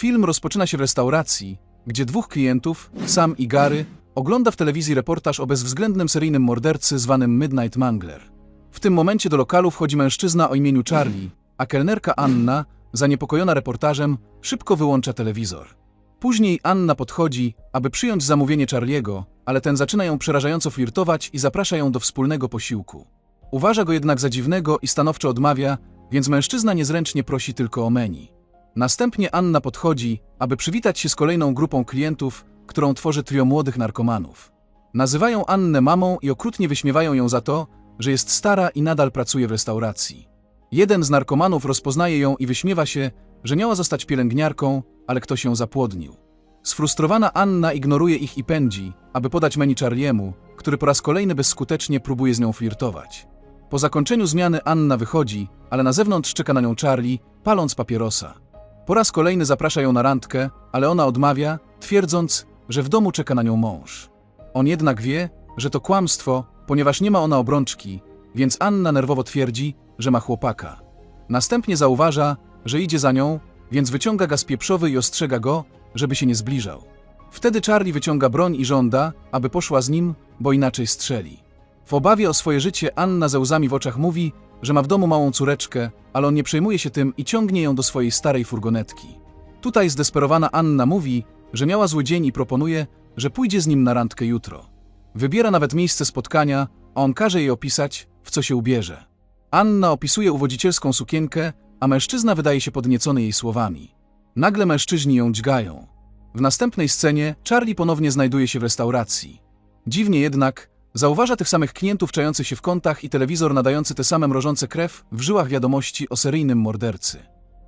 Film rozpoczyna się w restauracji, gdzie dwóch klientów, Sam i Gary, ogląda w telewizji reportaż o bezwzględnym seryjnym mordercy zwanym Midnight Mangler. W tym momencie do lokalu wchodzi mężczyzna o imieniu Charlie, a kelnerka Anna, zaniepokojona reportażem, szybko wyłącza telewizor. Później Anna podchodzi, aby przyjąć zamówienie Charliego, ale ten zaczyna ją przerażająco flirtować i zaprasza ją do wspólnego posiłku. Uważa go jednak za dziwnego i stanowczo odmawia, więc mężczyzna niezręcznie prosi tylko o menu. Następnie Anna podchodzi, aby przywitać się z kolejną grupą klientów, którą tworzy trio młodych narkomanów. Nazywają Annę mamą i okrutnie wyśmiewają ją za to, że jest stara i nadal pracuje w restauracji. Jeden z narkomanów rozpoznaje ją i wyśmiewa się, że miała zostać pielęgniarką, ale ktoś ją zapłodnił. Sfrustrowana Anna ignoruje ich i pędzi, aby podać menu Charliemu, który po raz kolejny bezskutecznie próbuje z nią flirtować. Po zakończeniu zmiany Anna wychodzi, ale na zewnątrz czeka na nią Charlie, paląc papierosa. Po raz kolejny zaprasza ją na randkę, ale ona odmawia, twierdząc, że w domu czeka na nią mąż. On jednak wie, że to kłamstwo, ponieważ nie ma ona obrączki, więc Anna nerwowo twierdzi, że ma chłopaka. Następnie zauważa, że idzie za nią, więc wyciąga gaz pieprzowy i ostrzega go, żeby się nie zbliżał. Wtedy Charlie wyciąga broń i żąda, aby poszła z nim, bo inaczej strzeli. W obawie o swoje życie Anna ze łzami w oczach mówi, że ma w domu małą córeczkę, ale on nie przejmuje się tym i ciągnie ją do swojej starej furgonetki. Tutaj zdesperowana Anna mówi, że miała zły dzień i proponuje, że pójdzie z nim na randkę jutro. Wybiera nawet miejsce spotkania, a on każe jej opisać, w co się ubierze. Anna opisuje uwodzicielską sukienkę, a mężczyzna wydaje się podniecony jej słowami. Nagle mężczyźni ją dźgają. W następnej scenie Charlie ponownie znajduje się w restauracji. Dziwnie jednak, zauważa tych samych klientów czających się w kątach i telewizor nadający te same mrożące krew w żyłach wiadomości o seryjnym mordercy.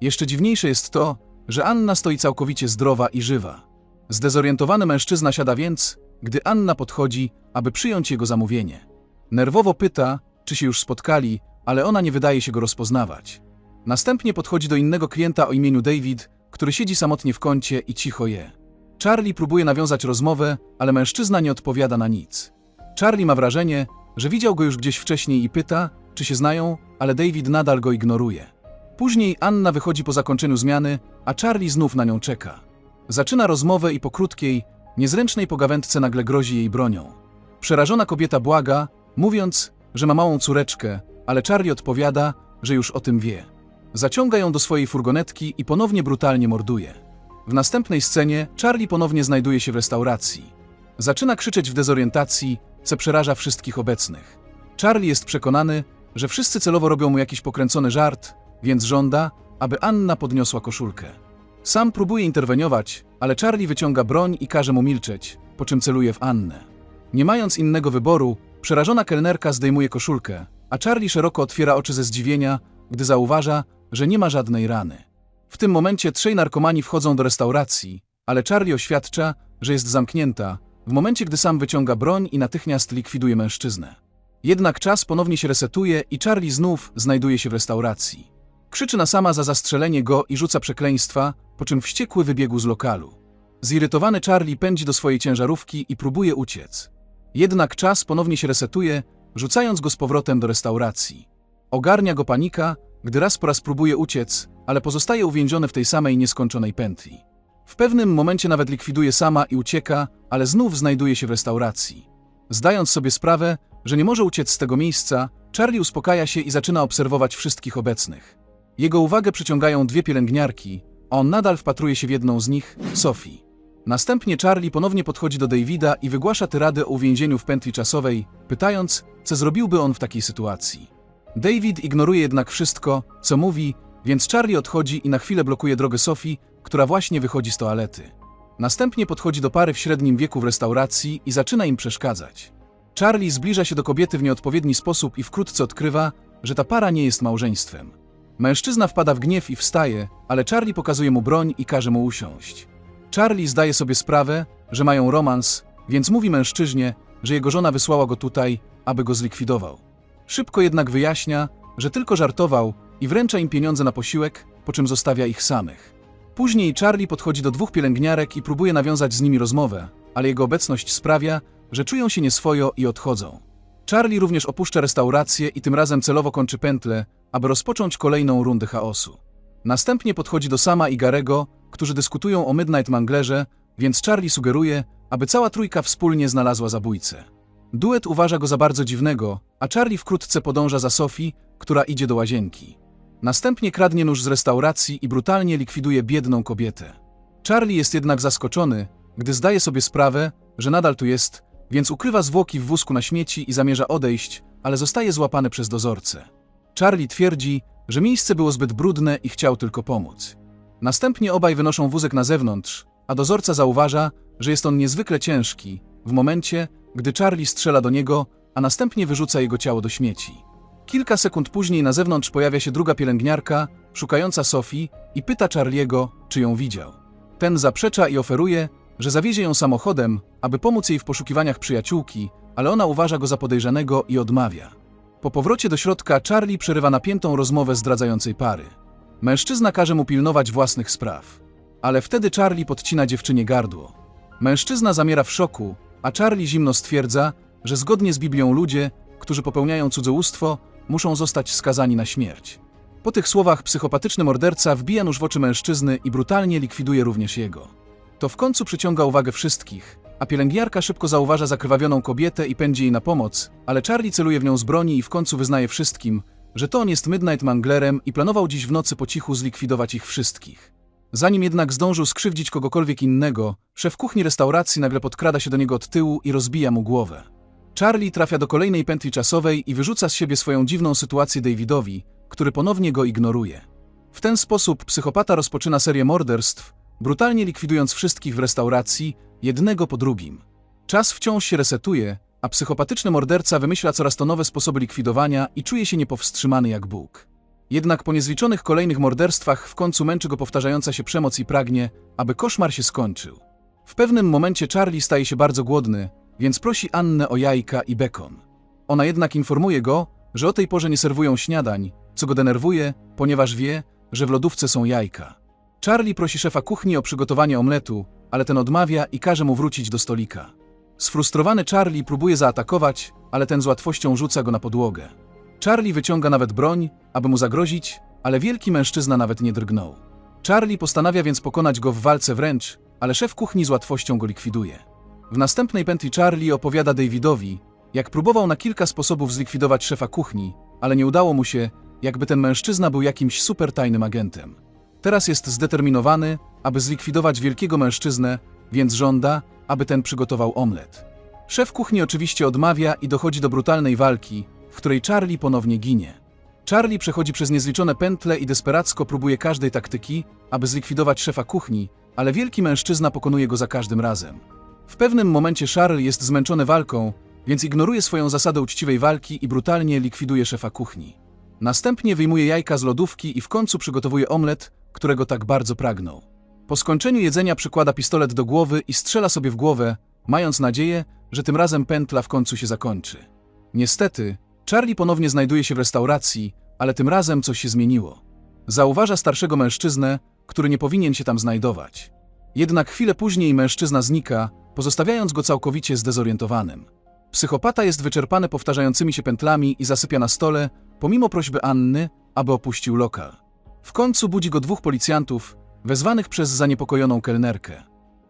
Jeszcze dziwniejsze jest to, że Anna stoi całkowicie zdrowa i żywa. Zdezorientowany mężczyzna siada więc, gdy Anna podchodzi, aby przyjąć jego zamówienie. Nerwowo pyta, czy się już spotkali, ale ona nie wydaje się go rozpoznawać. Następnie podchodzi do innego klienta o imieniu David, który siedzi samotnie w kącie i cicho je. Charlie próbuje nawiązać rozmowę, ale mężczyzna nie odpowiada na nic. Charlie ma wrażenie, że widział go już gdzieś wcześniej i pyta, czy się znają, ale David nadal go ignoruje. Później Anna wychodzi po zakończeniu zmiany, a Charlie znów na nią czeka. Zaczyna rozmowę i po krótkiej, niezręcznej pogawędce nagle grozi jej bronią. Przerażona kobieta błaga, mówiąc, że ma małą córeczkę, ale Charlie odpowiada, że już o tym wie. Zaciąga ją do swojej furgonetki i ponownie brutalnie morduje. W następnej scenie Charlie ponownie znajduje się w restauracji. Zaczyna krzyczeć w dezorientacji, co przeraża wszystkich obecnych. Charlie jest przekonany, że wszyscy celowo robią mu jakiś pokręcony żart, więc żąda, aby Anna podniosła koszulkę. Sam próbuje interweniować, ale Charlie wyciąga broń i każe mu milczeć, po czym celuje w Annę. Nie mając innego wyboru, przerażona kelnerka zdejmuje koszulkę, a Charlie szeroko otwiera oczy ze zdziwienia, gdy zauważa, że nie ma żadnej rany. W tym momencie trzej narkomani wchodzą do restauracji, ale Charlie oświadcza, że jest zamknięta, w momencie gdy sam wyciąga broń i natychmiast likwiduje mężczyznę. Jednak czas ponownie się resetuje i Charlie znów znajduje się w restauracji. Krzyczy na sama za zastrzelenie go i rzuca przekleństwa, po czym wściekły wybiegł z lokalu. Zirytowany Charlie pędzi do swojej ciężarówki i próbuje uciec. Jednak czas ponownie się resetuje, rzucając go z powrotem do restauracji. Ogarnia go panika, gdy raz po raz próbuje uciec, ale pozostaje uwięziony w tej samej nieskończonej pętli. W pewnym momencie nawet likwiduje sama i ucieka, ale znów znajduje się w restauracji. Zdając sobie sprawę, że nie może uciec z tego miejsca, Charlie uspokaja się i zaczyna obserwować wszystkich obecnych. Jego uwagę przyciągają dwie pielęgniarki, a on nadal wpatruje się w jedną z nich, Sophie. Następnie Charlie ponownie podchodzi do Davida i wygłasza tyradę o uwięzieniu w pętli czasowej, pytając, co zrobiłby on w takiej sytuacji. David ignoruje jednak wszystko, co mówi, więc Charlie odchodzi i na chwilę blokuje drogę Sophie, która właśnie wychodzi z toalety. Następnie podchodzi do pary w średnim wieku w restauracji i zaczyna im przeszkadzać. Charlie zbliża się do kobiety w nieodpowiedni sposób i wkrótce odkrywa, że ta para nie jest małżeństwem. Mężczyzna wpada w gniew i wstaje, ale Charlie pokazuje mu broń i każe mu usiąść. Charlie zdaje sobie sprawę, że mają romans, więc mówi mężczyźnie, że jego żona wysłała go tutaj, aby go zlikwidował. Szybko jednak wyjaśnia, że tylko żartował i wręcza im pieniądze na posiłek, po czym zostawia ich samych. Później Charlie podchodzi do dwóch pielęgniarek i próbuje nawiązać z nimi rozmowę, ale jego obecność sprawia, że czują się nieswojo i odchodzą. Charlie również opuszcza restaurację i tym razem celowo kończy pętlę, aby rozpocząć kolejną rundę chaosu. Następnie podchodzi do Sama i Garego, którzy dyskutują o Midnight Manglerze, więc Charlie sugeruje, aby cała trójka wspólnie znalazła zabójcę. Duet uważa go za bardzo dziwnego, a Charlie wkrótce podąża za Sophie, która idzie do łazienki. Następnie kradnie nóż z restauracji i brutalnie likwiduje biedną kobietę. Charlie jest jednak zaskoczony, gdy zdaje sobie sprawę, że nadal tu jest, więc ukrywa zwłoki w wózku na śmieci i zamierza odejść, ale zostaje złapany przez dozorcę. Charlie twierdzi, że miejsce było zbyt brudne i chciał tylko pomóc. Następnie obaj wynoszą wózek na zewnątrz, a dozorca zauważa, że jest on niezwykle ciężki, w momencie, gdy Charlie strzela do niego, a następnie wyrzuca jego ciało do śmieci. Kilka sekund później na zewnątrz pojawia się druga pielęgniarka, szukająca Sophie i pyta Charliego, czy ją widział. Ten zaprzecza i oferuje, że zawiezie ją samochodem, aby pomóc jej w poszukiwaniach przyjaciółki, ale ona uważa go za podejrzanego i odmawia. Po powrocie do środka Charlie przerywa napiętą rozmowę zdradzającej pary. Mężczyzna każe mu pilnować własnych spraw. Ale wtedy Charlie podcina dziewczynie gardło. Mężczyzna zamiera w szoku, a Charlie zimno stwierdza, że zgodnie z Biblią ludzie, którzy popełniają cudzołóstwo, muszą zostać skazani na śmierć. Po tych słowach psychopatyczny morderca wbija nóż w oczy mężczyzny i brutalnie likwiduje również jego. To w końcu przyciąga uwagę wszystkich, a pielęgniarka szybko zauważa zakrwawioną kobietę i pędzi jej na pomoc, ale Charlie celuje w nią z broni i w końcu wyznaje wszystkim, że to on jest Midnight Manglerem i planował dziś w nocy po cichu zlikwidować ich wszystkich. Zanim jednak zdążył skrzywdzić kogokolwiek innego, szef kuchni restauracji nagle podkrada się do niego od tyłu i rozbija mu głowę. Charlie trafia do kolejnej pętli czasowej i wyrzuca z siebie swoją dziwną sytuację Davidowi, który ponownie go ignoruje. W ten sposób psychopata rozpoczyna serię morderstw, brutalnie likwidując wszystkich w restauracji, jednego po drugim. Czas wciąż się resetuje, a psychopatyczny morderca wymyśla coraz to nowe sposoby likwidowania i czuje się niepowstrzymany jak Bóg. Jednak po niezliczonych kolejnych morderstwach w końcu męczy go powtarzająca się przemoc i pragnie, aby koszmar się skończył. W pewnym momencie Charlie staje się bardzo głodny, więc prosi Annę o jajka i bekon. Ona jednak informuje go, że o tej porze nie serwują śniadań, co go denerwuje, ponieważ wie, że w lodówce są jajka. Charlie prosi szefa kuchni o przygotowanie omletu, ale ten odmawia i każe mu wrócić do stolika. Sfrustrowany Charlie próbuje zaatakować, ale ten z łatwością rzuca go na podłogę. Charlie wyciąga nawet broń, aby mu zagrozić, ale wielki mężczyzna nawet nie drgnął. Charlie postanawia więc pokonać go w walce wręcz, ale szef kuchni z łatwością go likwiduje. W następnej pętli Charlie opowiada Davidowi, jak próbował na kilka sposobów zlikwidować szefa kuchni, ale nie udało mu się, jakby ten mężczyzna był jakimś super tajnym agentem. Teraz jest zdeterminowany, aby zlikwidować wielkiego mężczyznę, więc żąda, aby ten przygotował omlet. Szef kuchni oczywiście odmawia i dochodzi do brutalnej walki, w której Charlie ponownie ginie. Charlie przechodzi przez niezliczone pętle i desperacko próbuje każdej taktyki, aby zlikwidować szefa kuchni, ale wielki mężczyzna pokonuje go za każdym razem. W pewnym momencie Charles jest zmęczony walką, więc ignoruje swoją zasadę uczciwej walki i brutalnie likwiduje szefa kuchni. Następnie wyjmuje jajka z lodówki i w końcu przygotowuje omlet, którego tak bardzo pragnął. Po skończeniu jedzenia przykłada pistolet do głowy i strzela sobie w głowę, mając nadzieję, że tym razem pętla w końcu się zakończy. Niestety, Charlie ponownie znajduje się w restauracji, ale tym razem coś się zmieniło. Zauważa starszego mężczyznę, który nie powinien się tam znajdować. Jednak chwilę później mężczyzna znika, pozostawiając go całkowicie zdezorientowanym. Psychopata jest wyczerpany powtarzającymi się pętlami i zasypia na stole, pomimo prośby Anny, aby opuścił lokal. W końcu budzi go dwóch policjantów, wezwanych przez zaniepokojoną kelnerkę.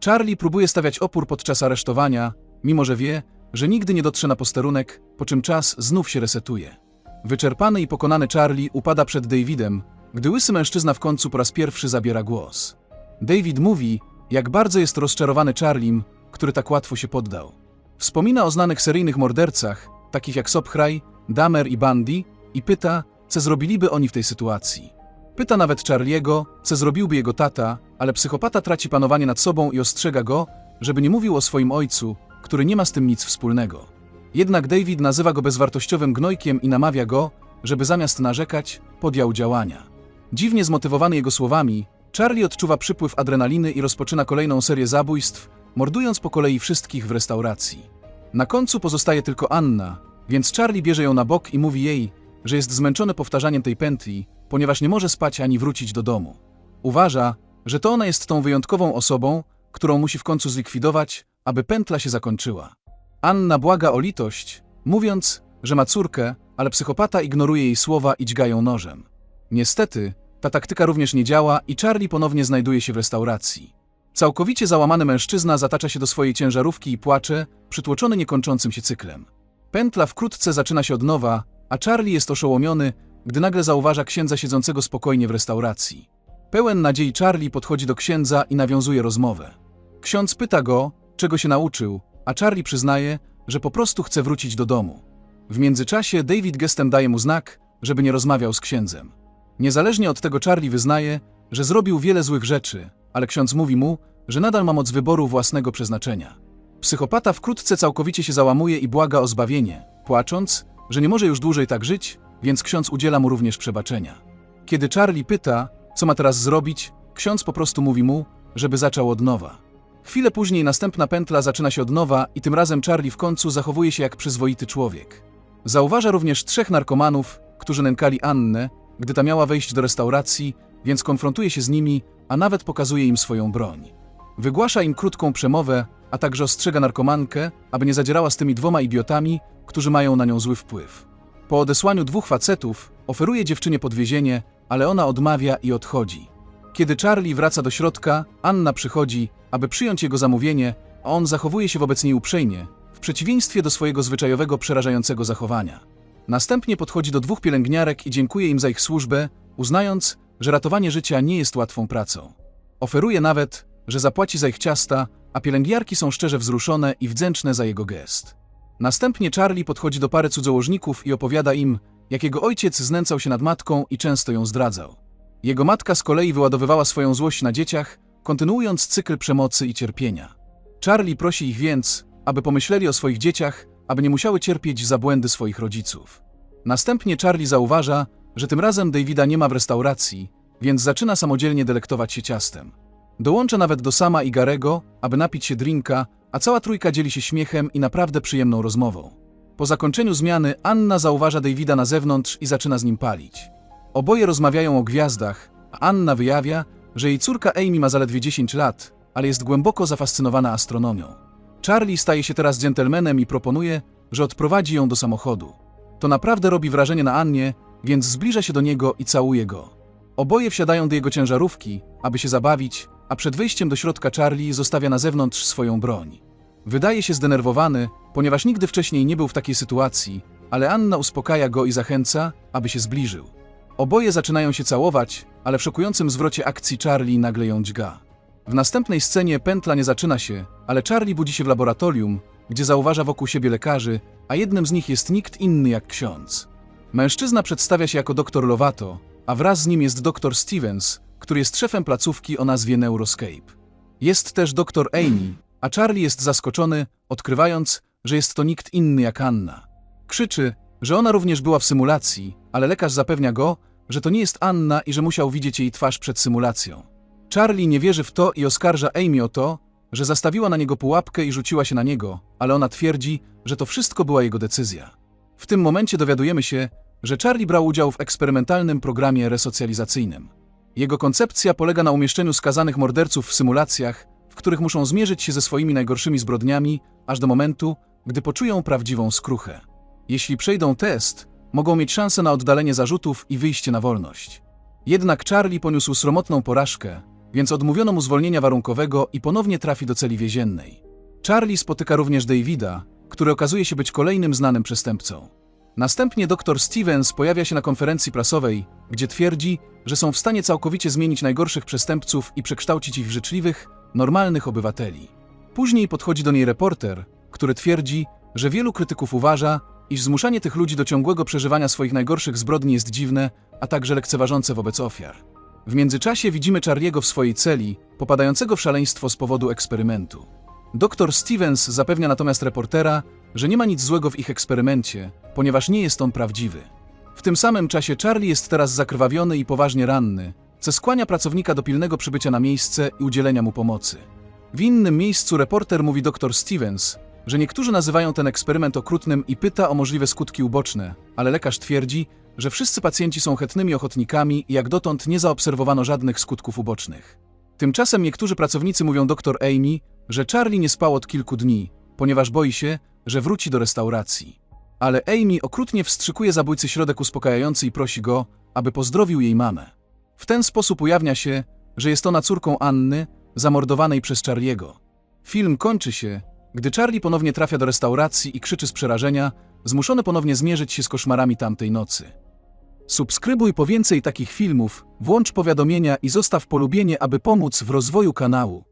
Charlie próbuje stawiać opór podczas aresztowania, mimo że wie, że nigdy nie dotrze na posterunek, po czym czas znów się resetuje. Wyczerpany i pokonany Charlie upada przed Davidem, gdy łysy mężczyzna w końcu po raz pierwszy zabiera głos. David mówi, jak bardzo jest rozczarowany Charlim, który tak łatwo się poddał. Wspomina o znanych seryjnych mordercach, takich jak Sobhraj, Damer i Bundy, i pyta, co zrobiliby oni w tej sytuacji. Pyta nawet Charliego, co zrobiłby jego tata, ale psychopata traci panowanie nad sobą i ostrzega go, żeby nie mówił o swoim ojcu, który nie ma z tym nic wspólnego. Jednak David nazywa go bezwartościowym gnojkiem i namawia go, żeby zamiast narzekać, podjął działania. Dziwnie zmotywowany jego słowami, Charlie odczuwa przypływ adrenaliny i rozpoczyna kolejną serię zabójstw, mordując po kolei wszystkich w restauracji. Na końcu pozostaje tylko Anna, więc Charlie bierze ją na bok i mówi jej, że jest zmęczony powtarzaniem tej pętli, ponieważ nie może spać ani wrócić do domu. Uważa, że to ona jest tą wyjątkową osobą, którą musi w końcu zlikwidować, aby pętla się zakończyła. Anna błaga o litość, mówiąc, że ma córkę, ale psychopata ignoruje jej słowa i dźga ją nożem. Niestety, Ta taktyka również nie działa i Charlie ponownie znajduje się w restauracji. Całkowicie załamany mężczyzna zatacza się do swojej ciężarówki i płacze, przytłoczony niekończącym się cyklem. Pętla wkrótce zaczyna się od nowa, a Charlie jest oszołomiony, gdy nagle zauważa księdza siedzącego spokojnie w restauracji. Pełen nadziei Charlie podchodzi do księdza i nawiązuje rozmowę. Ksiądz pyta go, czego się nauczył, a Charlie przyznaje, że po prostu chce wrócić do domu. W międzyczasie David gestem daje mu znak, żeby nie rozmawiał z księdzem. Niezależnie od tego Charlie wyznaje, że zrobił wiele złych rzeczy, ale ksiądz mówi mu, że nadal ma moc wyboru własnego przeznaczenia. Psychopata wkrótce całkowicie się załamuje i błaga o zbawienie, płacząc, że nie może już dłużej tak żyć, więc ksiądz udziela mu również przebaczenia. Kiedy Charlie pyta, co ma teraz zrobić, ksiądz po prostu mówi mu, żeby zaczął od nowa. Chwilę później następna pętla zaczyna się od nowa i tym razem Charlie w końcu zachowuje się jak przyzwoity człowiek. Zauważa również trzech narkomanów, którzy nękali Annę, gdy ta miała wejść do restauracji, więc konfrontuje się z nimi, a nawet pokazuje im swoją broń. Wygłasza im krótką przemowę, a także ostrzega narkomankę, aby nie zadzierała z tymi dwoma idiotami, którzy mają na nią zły wpływ. Po odesłaniu dwóch facetów oferuje dziewczynie podwiezienie, ale ona odmawia i odchodzi. Kiedy Charlie wraca do środka, Anna przychodzi, aby przyjąć jego zamówienie, a on zachowuje się wobec niej uprzejmie, w przeciwieństwie do swojego zwyczajowego, przerażającego zachowania. Następnie podchodzi do dwóch pielęgniarek i dziękuje im za ich służbę, uznając, że ratowanie życia nie jest łatwą pracą. Oferuje nawet, że zapłaci za ich ciasta, a pielęgniarki są szczerze wzruszone i wdzięczne za jego gest. Następnie Charlie podchodzi do pary cudzołożników i opowiada im, jak jego ojciec znęcał się nad matką i często ją zdradzał. Jego matka z kolei wyładowywała swoją złość na dzieciach, kontynuując cykl przemocy i cierpienia. Charlie prosi ich więc, aby pomyśleli o swoich dzieciach, aby nie musiały cierpieć za błędy swoich rodziców. Następnie Charlie zauważa, że tym razem Davida nie ma w restauracji, więc zaczyna samodzielnie delektować się ciastem. Dołącza nawet do Sama i Garego, aby napić się drinka, a cała trójka dzieli się śmiechem i naprawdę przyjemną rozmową. Po zakończeniu zmiany Anna zauważa Davida na zewnątrz i zaczyna z nim palić. Oboje rozmawiają o gwiazdach, a Anna wyjawia, że jej córka Amy ma zaledwie 10 lat, ale jest głęboko zafascynowana astronomią. Charlie staje się teraz dżentelmenem i proponuje, że odprowadzi ją do samochodu. To naprawdę robi wrażenie na Annie, więc zbliża się do niego i całuje go. Oboje wsiadają do jego ciężarówki, aby się zabawić, a przed wyjściem do środka Charlie zostawia na zewnątrz swoją broń. Wydaje się zdenerwowany, ponieważ nigdy wcześniej nie był w takiej sytuacji, ale Anna uspokaja go i zachęca, aby się zbliżył. Oboje zaczynają się całować, ale w szokującym zwrocie akcji Charlie nagle ją dźga. W następnej scenie pętla nie zaczyna się, ale Charlie budzi się w laboratorium, gdzie zauważa wokół siebie lekarzy, a jednym z nich jest nikt inny jak ksiądz. Mężczyzna przedstawia się jako doktor Lovato, a wraz z nim jest doktor Stevens, który jest szefem placówki o nazwie Neuroscape. Jest też doktor Amy, a Charlie jest zaskoczony, odkrywając, że jest to nikt inny jak Anna. Krzyczy, że ona również była w symulacji, ale lekarz zapewnia go, że to nie jest Anna i że musiał widzieć jej twarz przed symulacją. Charlie nie wierzy w to i oskarża Amy o to, że zastawiła na niego pułapkę i rzuciła się na niego, ale ona twierdzi, że to wszystko była jego decyzja. W tym momencie dowiadujemy się, że Charlie brał udział w eksperymentalnym programie resocjalizacyjnym. Jego koncepcja polega na umieszczeniu skazanych morderców w symulacjach, w których muszą zmierzyć się ze swoimi najgorszymi zbrodniami, aż do momentu, gdy poczują prawdziwą skruchę. Jeśli przejdą test, mogą mieć szansę na oddalenie zarzutów i wyjście na wolność. Jednak Charlie poniósł sromotną porażkę, więc odmówiono mu zwolnienia warunkowego i ponownie trafi do celi więziennej. Charlie spotyka również Davida, który okazuje się być kolejnym znanym przestępcą. Następnie dr Stevens pojawia się na konferencji prasowej, gdzie twierdzi, że są w stanie całkowicie zmienić najgorszych przestępców i przekształcić ich w życzliwych, normalnych obywateli. Później podchodzi do niej reporter, który twierdzi, że wielu krytyków uważa, iż zmuszanie tych ludzi do ciągłego przeżywania swoich najgorszych zbrodni jest dziwne, a także lekceważące wobec ofiar. W międzyczasie widzimy Charliego w swojej celi, popadającego w szaleństwo z powodu eksperymentu. Dr Stevens zapewnia natomiast reportera, że nie ma nic złego w ich eksperymencie, ponieważ nie jest on prawdziwy. W tym samym czasie Charlie jest teraz zakrwawiony i poważnie ranny, co skłania pracownika do pilnego przybycia na miejsce i udzielenia mu pomocy. W innym miejscu reporter mówi dr Stevens, że niektórzy nazywają ten eksperyment okrutnym i pyta o możliwe skutki uboczne, ale lekarz twierdzi, że wszyscy pacjenci są chętnymi ochotnikami i jak dotąd nie zaobserwowano żadnych skutków ubocznych. Tymczasem niektórzy pracownicy mówią dr Amy, że Charlie nie spał od kilku dni, ponieważ boi się, że wróci do restauracji. Ale Amy okrutnie wstrzykuje zabójcy środek uspokajający i prosi go, aby pozdrowił jej mamę. W ten sposób ujawnia się, że jest ona córką Anny, zamordowanej przez Charliego. Film kończy się, gdy Charlie ponownie trafia do restauracji i krzyczy z przerażenia, zmuszony ponownie zmierzyć się z koszmarami tamtej nocy. Subskrybuj po więcej takich filmów, włącz powiadomienia i zostaw polubienie, aby pomóc w rozwoju kanału.